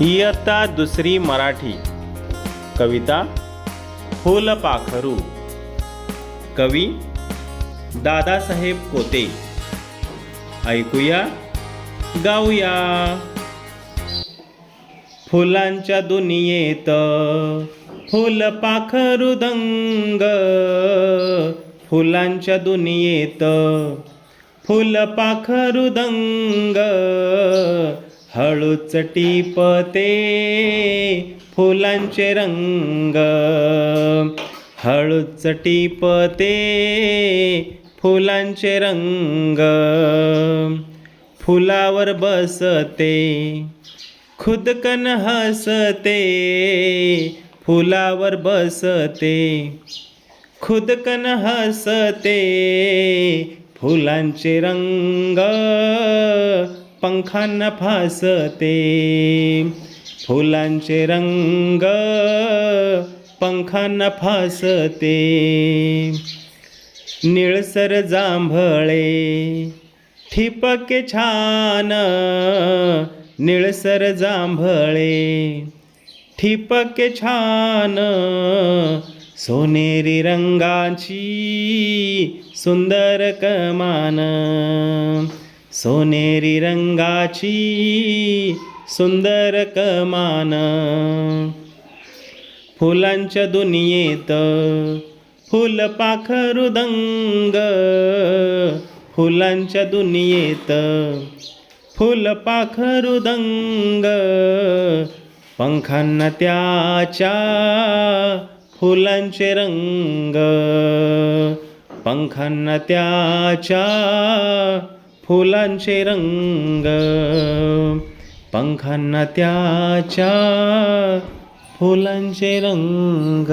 इयत्ता दुसरी मराठी. कविता फुलपाखरू. कवी दादासाहेब कोते. ऐकूया गाऊया. फुलांच्या दुनियेत फुलपाखरू दंग. फुलांच्या दुनियेत फुलपाखरू दंग. हळूच टिपते फुलांचे रंग. हळूच टिपते फुलांचे रंग. फुलावर बसते खुदकन हसते. फुलावर बसते खुदकन हसते. फुलांचे रंग. पंखांना फासते. फुलांचे रंग पंखांना फासते. निळसर जांभळे ठिपके छान निळसर जांभळे. ठिपके छान सोनेरी रंगाची सुंदर कमान. सोनेरी रंगाची सुंदर कमान. फुलांच्या दुनियेत फुलपाखरू दंग. फुलांच्या दुनियेत फुलपाखरू दंग. पंखांना त्याच्या फुलांचे रंग. पंखांना त्याच्या फुलांचे रंग पंखांना त्याच्या फुलांचे रंग.